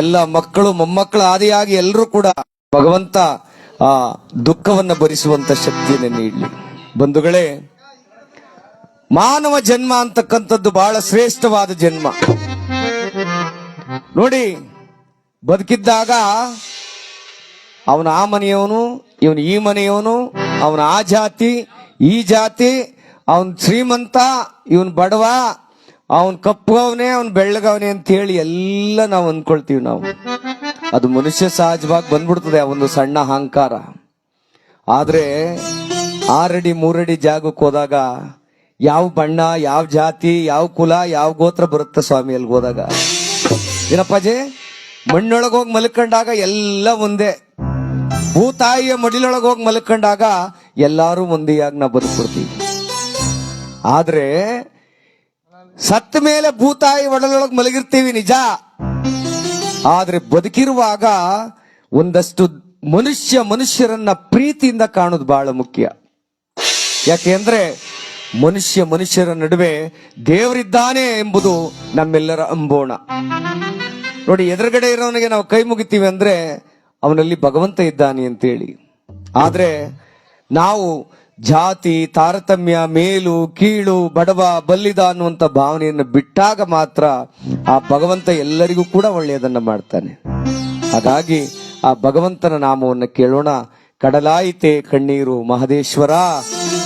ಎಲ್ಲ ಮಕ್ಕಳು ಮೊಮ್ಮಕ್ಕಳು ಆದಿಯಾಗಿ ಎಲ್ಲರೂ ಕೂಡ ಭಗವಂತ ಆ ದುಃಖವನ್ನು ಭರಿಸುವಂತ ಶಕ್ತಿಯನ್ನು ನೀಡಲಿ. ಬಂಧುಗಳೇ, ಮಾನವ ಜನ್ಮ ಅಂತಕ್ಕಂಥದ್ದು ಬಹಳ ಶ್ರೇಷ್ಠವಾದ ಜನ್ಮ. ನೋಡಿ, ಬದುಕಿದ್ದಾಗ ಅವನ ಆ ಮನೆಯವನು, ಇವನು ಈ ಮನೆಯವನು, ಅವನ ಆ ಜಾತಿ, ಈ ಜಾತಿ, ಅವನ್ ಶ್ರೀಮಂತ, ಇವನ್ ಬಡವ ಅವನ್ ಕಪ್ಪಗವನೇ ಅವನ್ ಬೆಳ್ಳಗವನೇ ಅಂತ ಹೇಳಿ ಎಲ್ಲ ನಾವು ಅಂದ್ಕೊಳ್ತೀವಿ ನಾವು. ಅದು ಮನುಷ್ಯ ಸಹಜವಾಗಿ ಬಂದ್ಬಿಡ್ತದೆ ಒಂದು ಸಣ್ಣ ಅಹಂಕಾರ. ಆದ್ರೆ ಆರಡಿ, ಮೂರಡಿ ಜಾಗಕ್ಕೆ ಹೋದಾಗ ಯಾವ ಬಣ್ಣ, ಯಾವ ಜಾತಿ, ಯಾವ ಕುಲ, ಯಾವ ಗೋತ್ರ ಬರುತ್ತೆ ಸ್ವಾಮಿ ಅಲ್ಲಿಗೆ ಹೋದಾಗ? ಏನಪ್ಪಾಜಿ? ಮಣ್ಣೊಳಗೆ ಹೋಗಿ ಮಲ್ಕೊಂಡಾಗ ಎಲ್ಲ ಒಂದೇ. ಭೂತಾಯಿಯ ಮಡಿಲೊಳಗೆ ಹೋಗಿ ಮಲ್ಕೊಂಡಾಗ ಎಲ್ಲಾರು ಒಂದಿಯಾಗಿ ನಾವು ಬದುಕ್ಬಿಡ್ತೀವಿ ಆದ್ರೆ ಸತ್ತ ಮೇಲೆ ಭೂತಾಯಿ ಒಡಲೊಳಗೆ ಮಲಗಿರ್ತೀವಿ ನಿಜ. ಆದ್ರೆ ಬದುಕಿರುವಾಗ ಒಂದಷ್ಟು ಮನುಷ್ಯ ಮನುಷ್ಯರನ್ನ ಪ್ರೀತಿಯಿಂದ ಕಾಣೋದು ಬಹಳ ಮುಖ್ಯ. ಯಾಕೆಂದ್ರೆ ಮನುಷ್ಯ ಮನುಷ್ಯರ ನಡುವೆ ದೇವರಿದ್ದಾನೆ ಎಂಬುದು ನಮ್ಮೆಲ್ಲರ ಅಂಬೋಣ. ನೋಡಿ, ಎದುರುಗಡೆ ಇರೋನಿಗೆ ನಾವು ಕೈ ಮುಗಿತೀವಿ ಅಂದ್ರೆ ಅವನಲ್ಲಿ ಭಗವಂತ ಇದ್ದಾನೆ ಅಂತೇಳಿ. ಆದ್ರೆ ನಾವು ಜಾತಿ, ತಾರತಮ್ಯ, ಮೇಲು, ಕೀಳು, ಬಡವ, ಬಲ್ಲಿದ ಅನ್ನುವಂತ ಭಾವನೆಯನ್ನು ಬಿಟ್ಟಾಗ ಮಾತ್ರ ಆ ಭಗವಂತ ಎಲ್ಲರಿಗೂ ಕೂಡ ಒಳ್ಳೆಯದನ್ನ ಮಾಡ್ತಾನೆ. ಹಾಗಾಗಿ ಆ ಭಗವಂತನ ನಾಮವನ್ನು ಕೇಳೋಣ. ಕಡಲಾಯಿತೆ ಕಣ್ಣೀರು ಮಹದೇಶ್ವರ,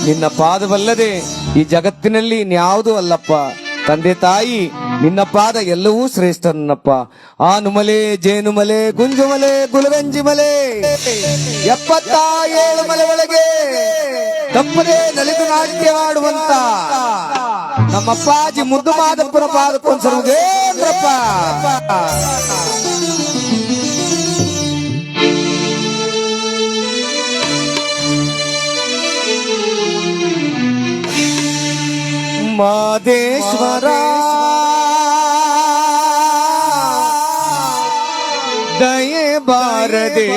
ನಿನ್ನ ಪಾದವಲ್ಲದೆ ಈ ಜಗತ್ತಿನಲ್ಲಿ ಇನ್ಯಾವುದೂ ಅಲ್ಲಪ್ಪ. ತಂದೆ ತಾಯಿ, ನಿನ್ನ ಪಾದ ಎಲ್ಲವೂ ಶ್ರೇಷ್ಠ ನನ್ನಪ್ಪ ಆನುಮಲೆ, ಜೇನುಮಲೆ, ಗುಂಜುಮಲೆ ಗುಲಗಂಜಿ ಮಲೆ ಎಪ್ಪತ್ತ ಏಳು ಮಲೆ ಒಳಗೆ ತಪ್ಪದೇ ನಲಿದು ನಾಟ್ಯವಾಡುವಂತ ನಮ್ಮಪ್ಪಾಜಿ ಮುದ್ದು ಮಾದಪ್ಪನ ಪಾದಕ್ಕೊಂದ್ಸರುವುದೇಂದ್ರಪ್ಪ ಮಾದೇಶ್ವರ ದಯೆ ಬಾರದೆ.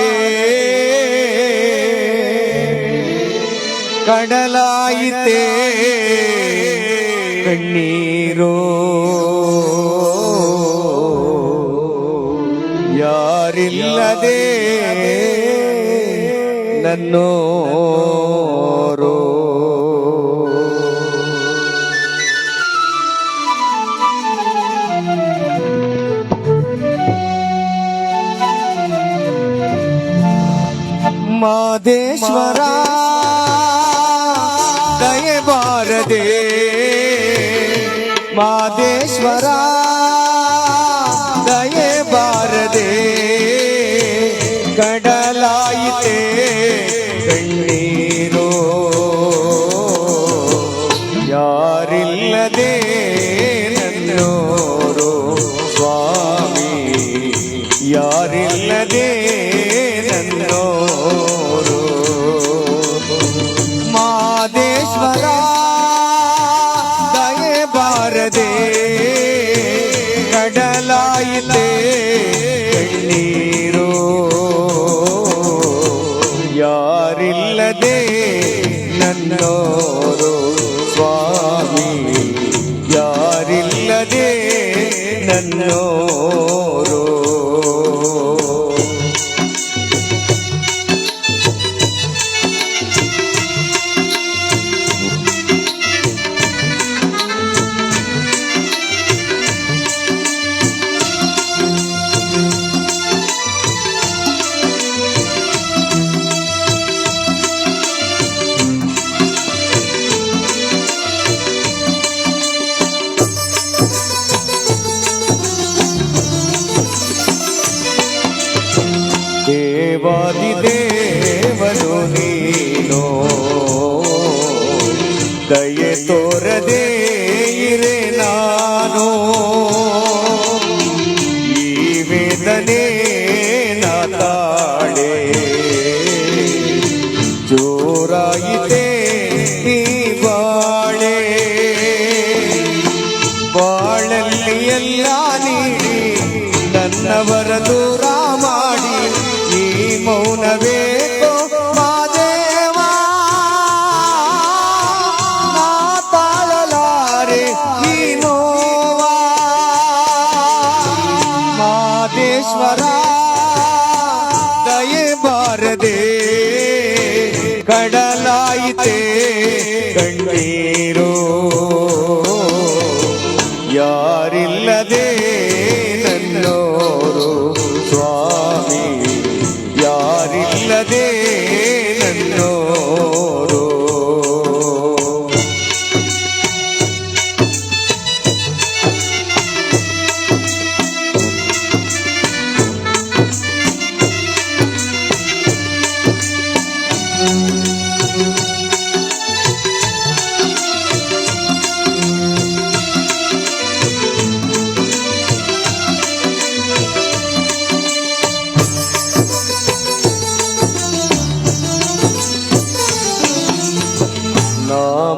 ಕಡಲಾಯಿತೆ ಕಣ್ಣೀರು. ಯಾರಿಲ್ಲದೆ ನನ್ನೋರು ಮಾದೇಶ್ವರ ದಯೆ ಬಾರದೆ ಮಾದೇಶ್ವರ ಎಲ್ಲ ನೀಡಿ ನನ್ನವರ ನನ್ನೋರು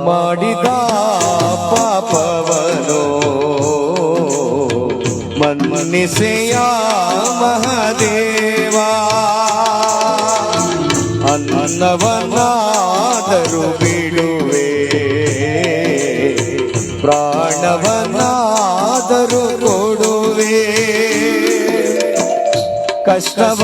ಮಾಡಿದ ಪಾಪವನು? ಮನ್ನಿಸೆಯ ಮಹದೇವ ಅನ್ನವನಾದರು ಬಿಡುವೆ. ಪ್ರಾಣವನಾದರು ಕೊಡುವೆ. ಕಷ್ಟವ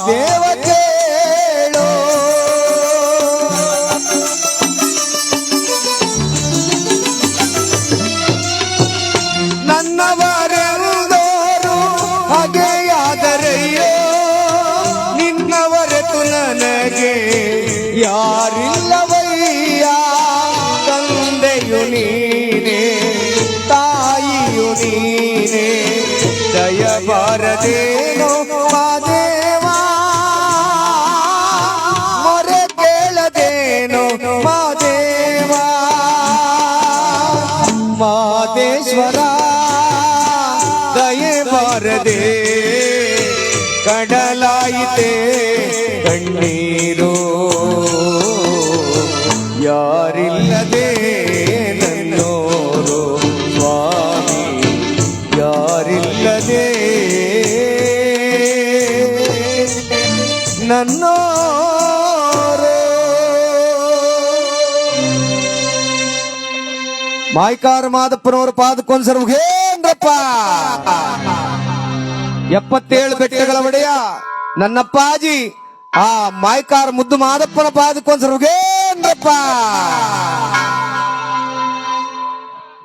ಮಾದೇವ ಮಾದೇಶ್ವರ ದಯೆ ಬಾರದೆ ಕಡಲಾಯಿತೆ ಕಣ್ಣೀರು. ಯಾರಿಲ್ಲದೆ ನನ್ನೋರು ಸ್ವಾಮಿ ಯಾರಿಲ್ಲದೆ ನನ್ನೋರು ಮಾಯ್ಕಾರ ಮಾದಪ್ಪನವರ ಪಾದಕ್ಕೊಂದ್ಸರ ಹೇಂದ್ರಪ್ಪ! ಎಪ್ಪತ್ತೇಳು ಬೆಟ್ಟಗಳ ಒಡೆಯ ನನ್ನಪ್ಪಾಜಿ, ಆ ಮಾಯ್ಕಾರ ಮುದ್ದು ಮಾದಪ್ಪನ ಪಾದಕ್ಕೊಂದ್ಸರ ಹೇಂದ್ರಪ್ಪ!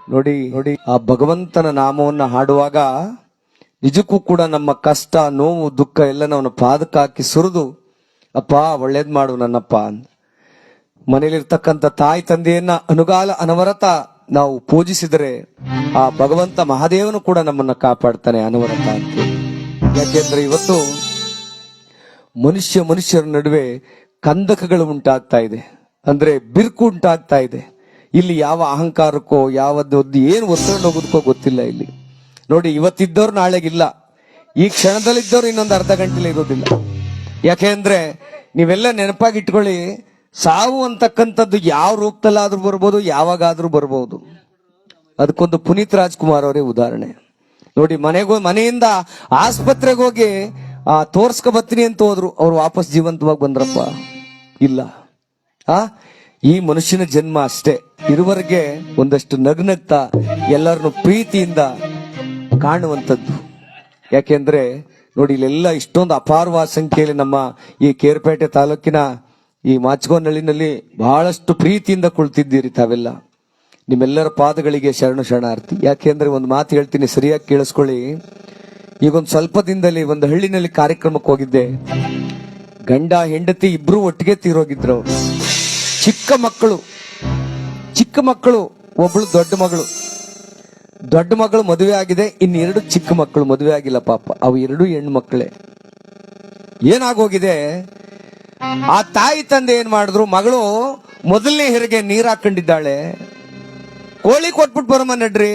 ನೋಡಿ ನೋಡಿ ಆ ಭಗವಂತನ ನಾಮವನ್ನ ಹಾಡುವಾಗ ನಿಜಕ್ಕೂ ಕೂಡ ನಮ್ಮ ಕಷ್ಟ, ನೋವು, ದುಃಖ ಎಲ್ಲ ನಾವು ಪಾದಕ್ಕೆ ಹಾಕಿ ಸುರಿದು, ಅಪ್ಪ, ಒಳ್ಳೇದ್ ಮಾಡು ನನ್ನಪ್ಪ ಮನೇಲಿರ್ತಕ್ಕಂಥ ತಾಯಿ ತಂದೆಯನ್ನ ಅನುಗಾಲ ಅನವರತ ನಾವು ಪೂಜಿಸಿದರೆ ಆ ಭಗವಂತ ಮಹಾದೇವನು ಕೂಡ ನಮ್ಮನ್ನ ಕಾಪಾಡ್ತಾನೆ ಅನವರತ ಅಂತ ಯಾಕೆಂದ್ರೆ ಇವತ್ತು ಮನುಷ್ಯ ಮನುಷ್ಯರ ನಡುವೆ ಕಂದಕಗಳು ಉಂಟಾಗ್ತಾ ಇದೆ. ಅಂದ್ರೆ ಬಿರುಕು ಉಂಟಾಗ್ತಾ ಇದೆ. ಇಲ್ಲಿ ಯಾವ ಅಹಂಕಾರಕ್ಕೋ, ಯಾವದ್ದು ಏನು ಒತ್ತಡ ಹೋಗೋದಕ್ಕೋ ಗೊತ್ತಿಲ್ಲ ಇಲ್ಲಿ. ನೋಡಿ, ಇವತ್ತಿದ್ದವ್ರು ನಾಳೆಗಿಲ್ಲ. ಈ ಕ್ಷಣದಲ್ಲಿದ್ದವ್ರು ಇನ್ನೊಂದು ಅರ್ಧ ಗಂಟೆಲಿ ಇರೋದಿಲ್ಲ. ಯಾಕೆಂದ್ರೆ ನೀವೆಲ್ಲ ನೆನಪಾಗಿ ಇಟ್ಕೊಳ್ಳಿ ಸಾವು ಅಂತಕ್ಕಂಥದ್ದು ಯಾವ ರೂಪದಲ್ಲಾದ್ರೂ ಬರ್ಬೋದು, ಯಾವಾಗಾದ್ರೂ ಬರ್ಬೋದು. ಅದಕ್ಕೊಂದು ಪುನೀತ್ ರಾಜ್ಕುಮಾರ್ ಅವರೇ ಉದಾಹರಣೆ. ನೋಡಿ, ಮನೆಗೋ, ಮನೆಯಿಂದ ಆಸ್ಪತ್ರೆಗೆ ಹೋಗಿ, ಆ ತೋರ್ಸ್ಕೊ ಬರ್ತೀನಿ ಅಂತ ಹೋದ್ರು, ಅವ್ರು ವಾಪಸ್ ಜೀವಂತವಾಗಿ ಬಂದ್ರಪ್ಪ? ಇಲ್ಲ. ಆ? ಈ ಮನುಷ್ಯನ ಜನ್ಮ ಅಷ್ಟೇ. ಇರುವರೆಗೆ ಒಂದಷ್ಟು ನಗ್ನಗ್ತಾ, ಎಲ್ಲರನ್ನು ಪ್ರೀತಿಯಿಂದ ಕಾಣುವಂಥದ್ದು. ಯಾಕೆಂದ್ರೆ, ನೋಡಿ, ಇಲ್ಲೆಲ್ಲ ಇಷ್ಟೊಂದು ಅಪಾರವಾದ ಸಂಖ್ಯೆಯಲ್ಲಿ ನಮ್ಮ ಈ ಕೇರ್ಪೇಟೆ ತಾಲೂಕಿನ ಈ ಮಾಚ್ಗೋನಹಳ್ಳಿನಲ್ಲಿ ಬಹಳಷ್ಟು ಪ್ರೀತಿಯಿಂದ ಕುಳಿತಿದ್ದೀರಿ ತಾವೆಲ್ಲ. ನಿಮ್ಮೆಲ್ಲರ ಪಾದಗಳಿಗೆ ಶರಣು ಶರಣಾರ್ಥಿ. ಯಾಕೆಂದ್ರೆ ಒಂದು ಮಾತು ಹೇಳ್ತೀನಿ, ಸರಿಯಾಗಿ ಕೇಳಿಸ್ಕೊಳ್ಳಿ. ಈಗ ಒಂದು ಸ್ವಲ್ಪ ದಿನದಲ್ಲಿ ಒಂದು ಹಳ್ಳಿನಲ್ಲಿ ಕಾರ್ಯಕ್ರಮಕ್ಕೆ ಹೋಗಿದ್ದೆ. ಗಂಡ, ಹೆಂಡತಿ ಇಬ್ರು ಒಟ್ಟಿಗೆ ತೀರೋಗಿದ್ರು. ಚಿಕ್ಕ ಮಕ್ಕಳು ಚಿಕ್ಕ ಮಕ್ಕಳು ಒಬ್ಬಳು ದೊಡ್ಡ ಮಗಳು. ದೊಡ್ಡ ಮಗಳು ಮದುವೆ ಆಗಿದೆ, ಇನ್ನೆರಡು ಚಿಕ್ಕ ಮಕ್ಕಳು ಮದುವೆ ಆಗಿಲ್ಲ ಪಾಪ. ಅವು ಎರಡು ಹೆಣ್ಣು ಮಕ್ಕಳೇ. ಏನಾಗೋಗಿದೆ? ಆ ತಾಯಿ ತಂದೆ ಏನ್ ಮಾಡಿದ್ರು? ಮಗಳು ಮೊದಲನೇ ಹೆರಿಗೆ ನೀರ್ ಹಾಕೊಂಡಿದ್ದಾಳೆ ಕೋಳಿ ಕೊಟ್ಬಿಟ್ಟು ಬರಮ್ಮ ನಡ್ರಿ.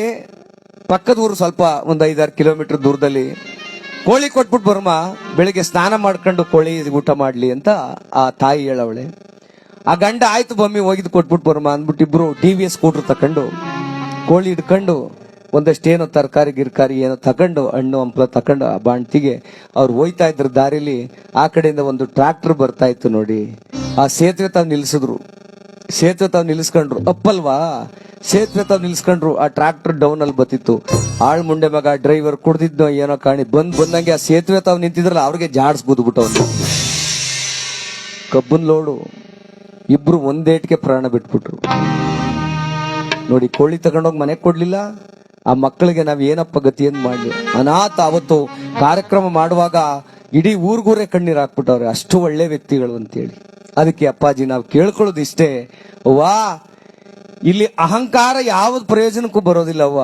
ಪಕ್ಕದ ಊರು ಸ್ವಲ್ಪ ಒಂದ್ ಐದಾರು ಕಿಲೋಮೀಟರ್ ದೂರದಲ್ಲಿ ಕೋಳಿ ಕೊಟ್ಬಿಟ್ಟು ಬರಮ್ಮ, ಬೆಳಿಗ್ಗೆ ಸ್ನಾನ ಮಾಡ್ಕೊಂಡು ಕೋಳಿ ಊಟ ಮಾಡ್ಲಿ ಅಂತ ಆ ತಾಯಿ ಹೇಳವಳೆ. ಆ ಗಂಡ, ಆಯ್ತು ಬಮ್ಮಿ, ಹೋಗಿದ್ ಕೊಟ್ಬಿಟ್ಟು ಬರಮ್ಮ ಅಂದ್ಬಿಟ್ಟು ಇಬ್ರು ಟಿ ವಿ ಎಸ್ ಸ್ಕೂಟರ್ ತಕೊಂಡು ಕೋಳಿ ಹಿಡ್ಕೊಂಡು ಒಂದಷ್ಟು ತರಕಾರಿ, ಗಿರ್ಕಾರಿ ಏನೋ ತಗೊಂಡು, ಹಣ್ಣು, ಹಂಪಲ ತಗೊಂಡು ಆ ಬಾಣ್ತಿಗೆ ಅವ್ರು ಹೋಯ್ತಾ ಇದ್ರ ದಾರಿಲಿ, ಆ ಕಡೆಯಿಂದ ಒಂದು ಟ್ರಾಕ್ಟರ್ ಬರ್ತಾ ಇತ್ತು ನೋಡಿ. ಆ ಸೇತುವೆ ತಾವ್ ನಿಲ್ಸಿದ್ರು. ಸೇತುವೆ ತಾವ್ ನಿಲ್ಸ್ಕೊಂಡ್ರು. ಅಪ್ಪಲ್ವಾ? ಸೇತುವೆ ತಾವ್ ನಿಲ್ಸ್ಕೊಂಡ್ರು. ಆ ಟ್ರಾಕ್ಟರ್ ಡೌನ್ ಅಲ್ಲಿ ಬತ್ತಿತ್ತು. ಆಳ್ ಮುಂಡೆ ಮಗ ಡ್ರೈವರ್ ಕುಡ್ದಿದ್ನೋ ಏನೋ ಕಾಣಿ ಬಂದ್ ಬಂದಂಗೆ ಆ ಸೇತುವೆ ತಾವ್ ನಿಂತಿದ್ರಲ್ಲ, ಅವ್ರಿಗೆ ಜಾಡ್ಸ್ ಬುದ್ಬಿಟ್ಟು ಅವ್ನು ಕಬ್ಬನ್ ಲೋಡು. ಇಬ್ರು ಒಂದೇಟ್ಗೆ ಪ್ರಾಣ ಬಿಟ್ಬಿಟ್ರು. ನೋಡಿ, ಕೋಳಿ ತಗೊಂಡೋಗಿ ಮನೆಗೆ ಕೊಡ್ಲಿಲ್ಲ. ಆ ಮಕ್ಕಳಿಗೆ ನಾವ್ ಏನಪ್ಪ ಗತಿಯನ್ ಮಾಡ್ಲಿ ಅನಾಥ ಅವತ್ತು ಕಾರ್ಯಕ್ರಮ ಮಾಡುವಾಗ ಇಡೀ ಊರ್ಗೂರೇ ಕಣ್ಣೀರ್ ಹಾಕ್ಬಿಟ್ಟವ್ರೆ. ಅಷ್ಟು ಒಳ್ಳೆ ವ್ಯಕ್ತಿಗಳು ಅಂತೇಳಿ. ಅದಕ್ಕೆ ಅಪ್ಪಾಜಿ, ನಾವು ಕೇಳ್ಕೊಳ್ಳೋದು ಇಷ್ಟೇ. ವಾ ಇಲ್ಲಿ ಅಹಂಕಾರ ಯಾವ ಪ್ರಯೋಜನಕ್ಕೂ ಬರೋದಿಲ್ಲವ್ವ.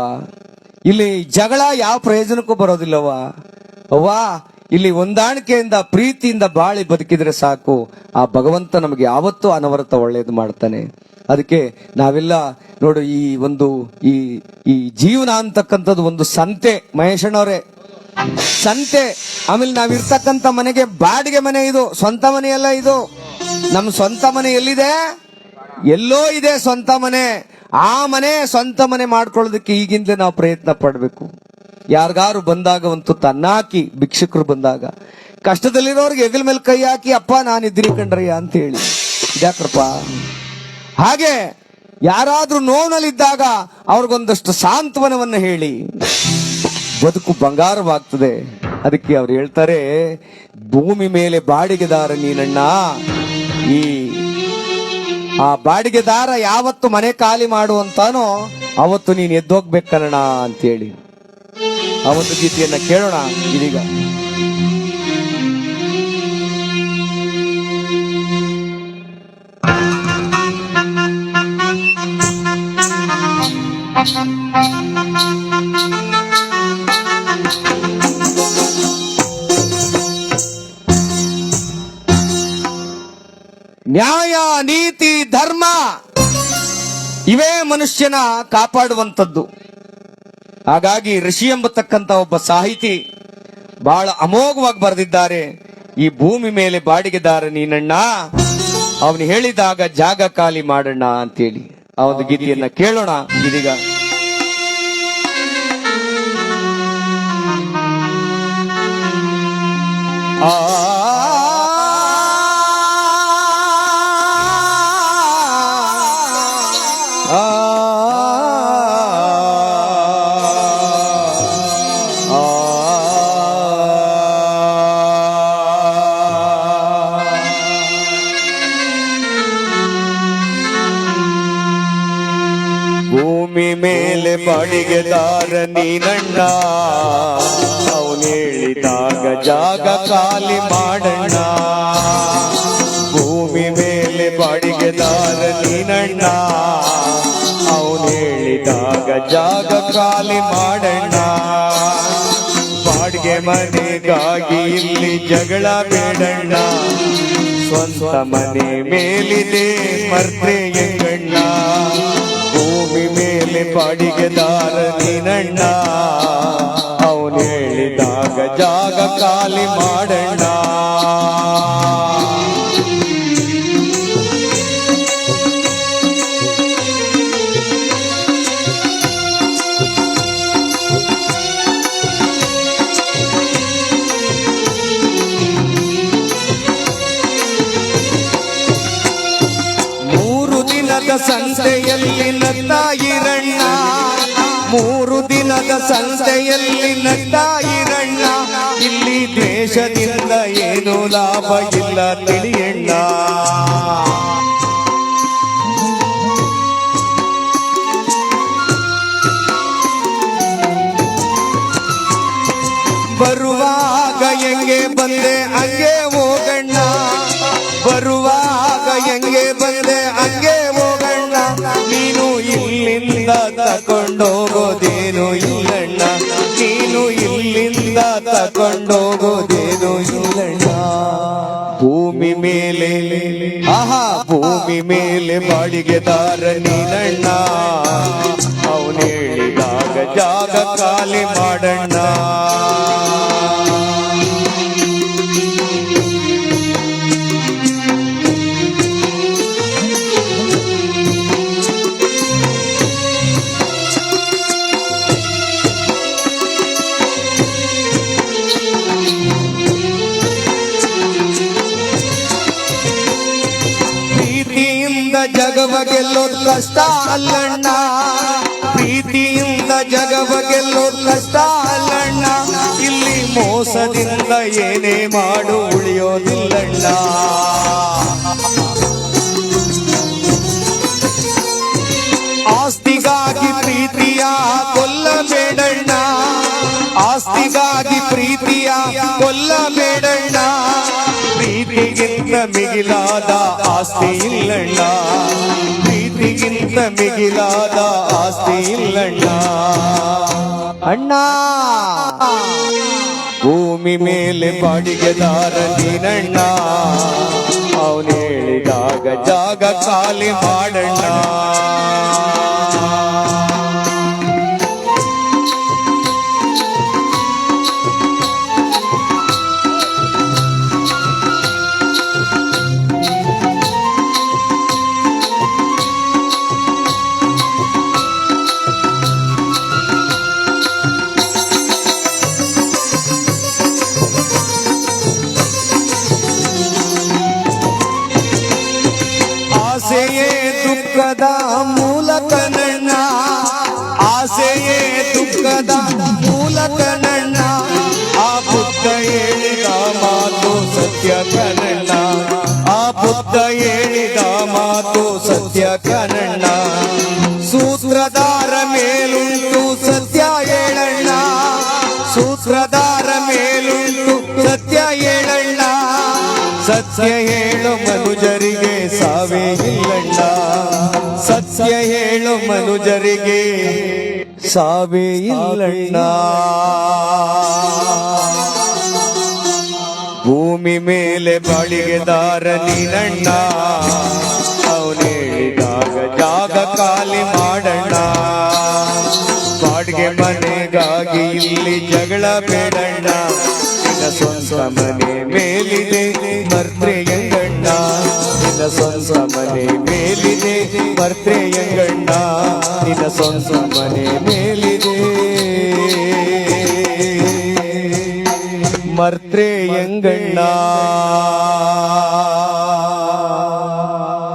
ಇಲ್ಲಿ ಜಗಳ ಯಾವ ಪ್ರಯೋಜನಕ್ಕೂ ಬರೋದಿಲ್ಲವ್ವ. ವಾ ಇಲ್ಲಿ ಹೊಂದಾಣಿಕೆಯಿಂದ, ಪ್ರೀತಿಯಿಂದ ಬಾಳಿ ಬದುಕಿದ್ರೆ ಸಾಕು. ಆ ಭಗವಂತ ನಮಗೆ ಯಾವತ್ತೂ ಅನವರತ ಒಳ್ಳೇದು ಮಾಡ್ತಾನೆ. ಅದಕ್ಕೆ ನಾವೆಲ್ಲ ನೋಡು, ಈ ಒಂದು, ಈ ಈ ಜೀವನ ಅಂತಕ್ಕಂಥದ್ದು ಒಂದು ಸಂತೆ, ಮಹೇಶಣ್ಣವ್ರೆ. ಸಂತೆ, ಆಮೇಲೆ ನಾವಿರ್ತಕ್ಕಂಥ ಮನೆಗೆ ಬಾಡಿಗೆ ಮನೆ ಇದು, ಸ್ವಂತ ಮನೆಯಲ್ಲ ಇದು. ನಮ್ಮ ಸ್ವಂತ ಮನೆ ಎಲ್ಲಿದೆ? ಎಲ್ಲೋ ಇದೆ ಸ್ವಂತ ಮನೆ. ಆ ಮನೆ ಸ್ವಂತ ಮನೆ ಮಾಡ್ಕೊಳ್ಳೋದಕ್ಕೆ ಈಗಿಂದಲೇ ನಾವು ಪ್ರಯತ್ನ ಪಡಬೇಕು. ಯಾರಿಗಾರು ಬಂದಾಗ ಒಂದು ತನ್ನಾಕಿ ಭಿಕ್ಷುಕರು ಬಂದಾಗ, ಕಷ್ಟದಲ್ಲಿರೋರ್ಗೆ ಎಗಲ್ ಮೇಲೆ ಕೈ ಹಾಕಿ, ಅಪ್ಪ, ನಾನು ಕಂಡ್ರಯ್ಯ ಕಣ್ರಯ್ಯ ಅಂತ ಹೇಳಿ ಇದ್ಯಾಕ್ರಪ್ಪ? ಹಾಗೆ ಯಾರಾದ್ರೂ ನೋವಿನಲ್ಲಿದ್ದಾಗ ಅವ್ರಿಗೊಂದಷ್ಟು ಸಾಂತ್ವನವನ್ನು ಹೇಳಿ. ಬದುಕು ಬಂಗಾರವಾಗ್ತದೆ. ಅದಕ್ಕೆ ಅವ್ರು ಹೇಳ್ತಾರೆ, ಭೂಮಿ ಮೇಲೆ ಬಾಡಿಗೆದಾರ ನೀನಣ್ಣ. ಈ, ಆ ಬಾಡಿಗೆದಾರ ಯಾವತ್ತು ಮನೆ ಖಾಲಿ ಮಾಡುವಂತಾನೋ ಅವತ್ತು ನೀನು ಎದ್ದೋಗ್ಬೇಕಣ್ಣ ಅಂತೇಳಿ. ಆ ಒಂದು ಗೀತೆಯನ್ನ ಕೇಳೋಣ ಇದೀಗ. ಇವೇ ಮನುಷ್ಯನ ಕಾಪಾಡುವಂಥದ್ದು. ಹಾಗಾಗಿ ಋಷಿ ಎಂಬತಕ್ಕಂತ ಒಬ್ಬ ಸಾಹಿತಿ ಬಹಳ ಅಮೋಘವಾಗಿ ಬರೆದಿದ್ದಾರೆ ಈ ಭೂಮಿ ಮೇಲೆ ಬಾಡಿಗೆದಾರ ನೀನಣ್ಣ ಅವನು ಹೇಳಿದಾಗ ಜಾಗ ಖಾಲಿ ಮಾಡೋಣ ಅಂತೇಳಿ. ಆ ಒಂದು ಗೀತೆಯನ್ನ ಕೇಳೋಣ ಇದೀಗ. ಆ ಬಾಡಿಗೆದಾರ ನೀನಣ್ಣ ಅವನು ಹೇಳಿದಾಗ ಜಾಗ ಖಾಲಿ ಮಾಡಣ್ಣ. ಭೂಮಿ ಮೇಲೆ ಬಾಡಿಗೆದಾರ ನೀನಣ್ಣ ಅವನು ಹೇಳಿದಾಗ ಜಾಗ ಖಾಲಿ ಮಾಡಣ್ಣ. ಬಾಡಿಗೆ ಮನೆಗಾಗಿ ಇಲ್ಲಿ ಜಗಳ ಬೇಡಣ್ಣ. ಸ್ವಂತ ಮನೆ ಮೇಲಿದೆ ಮರ್ತೆಯ ಮೇಲೆ ಬಾಡಿಗೆದಾರ ನೀನಣ್ಣ. ಅವನು ಹೇಳಿದಾಗ ಜಾಗ ಖಾಲಿ ಮಾಡಣ್ಣ. ಇಲ್ಲ ತಿಳಿಯಣ್ಣ ಬರುವಾಗ ಹೆಂಗೆ ಬಂದೆ, ಹಂಗೆ ಹೋಗಣ್ಣ. ಬರುವಾಗ ಹೆಂಗೆ ಬಂದೆ, ಹಂಗೆ ಹೋಗಣ್ಣ. ನೀನು ಇಲ್ಲಿಂದ ತಕೊಂಡೋಗೋದೇನು ಇಲ್ಲಣ್ಣ. ನೀನು ಇಲ್ಲಿಂದ ತಕೊಂಡೋಗೋದೇನು ಭೂಮಿ ಮೇಲೆ ಬಾಡಿಗೆದಾರ ನೀನಣ್ಣ. ಅವನೇಳಿದಾಗ ಜಾಗ ಖಾಲಿ ಮಾಡಣ್ಣ. ಕಷ್ಟ ಅಲ್ಲಣ್ಣ. ಪ್ರೀತಿಯಿಂದ ಜಗವ ಗೆಲ್ಲೋದು ಕಷ್ಟ ಅಲ್ಲಣ್ಣ. ಇಲ್ಲಿ ಮೋಸದಿಂದ ಏನೇ ಮಾಡು ಉಳಿಯೋದಿಲ್ಲಣ್ಣ. ಆಸ್ತಿಗಾಗಿ ಪ್ರೀತಿಯ ಕೊಲ್ಲಬೇಡಣ್ಣ. ಆಸ್ತಿಗಾಗಿ ಪ್ರೀತಿಯ ಕೊಲ್ಲಬೇಡಣ್ಣ. ಪ್ರೀತಿಗಿಂತ ಮಿಗಿಲಾದ ಆಸ್ತಿ ಇಲ್ಲಣ್ಣ. ಪ್ರೀತಿಗಿಂತ ಮಿಗಿಲಾದ ಆಸ್ತಿ ಇಲ್ಲಣ್ಣ. ಅಣ್ಣ ಭೂಮಿ ಮೇಲೆ ಬಾಡಿಗೆದಾರ ನೀನಣ್ಣ. ಅವನೇಳಿದಾಗ ಜಾಗ ಖಾಲಿ ಮಾಡಣ್ಣ. ದುಃಖದ ಮೂಲಕ ನನ್ನ ಆ ಬುದ್ಧ ಹೇಳಿದ ಮಾತು ಸತ್ಯ ಕನಣ್ಣ ಆ ಬುದ್ಧ ಹೇಳಿದ ಮಾತು ಸತ್ಯ ಕನಣ್ಣ ಸತ್ಯ ಹೇಳು ಮನುಜರಿಗೆ ಸಾವೇ ಇಲ್ಲಣ್ಣ. ಸತ್ಯ ಹೇಳು ಮನುಜರಿಗೆ ಸಾವೇ ಇಲ್ಲಣ್ಣ. ಭೂಮಿ ಮೇಲೆ ಬಾಳಿಗೆದಾರ ನೀನಣ್ಣ. ಅವನೇಳಿದಾಗ ಜಾಗ ಖಾಲಿ ಮಾಡಣ್ಣ. ಬಾಡಿಗೆ ಮನೆಗಾಗಿ ಇಲ್ಲಿ ಜಗಳ ಬೇಡಣ್ಣ. ಸ್ವಂತ ಮನೆ ಮೇಲಿದೆ. ನಿನ್ನ ಸ್ವಂತ ಮನೆ ಮೇಲಿದೆ ಮರ್ತ್ರೆಯಂಗಣ್ಣ ನಿನ್ನ ಸ್ವಂತ ಮನೆ ಮೇಲಿದೆ ಮರ್ತ್ರೆ ಎಂಗಣ್ಣ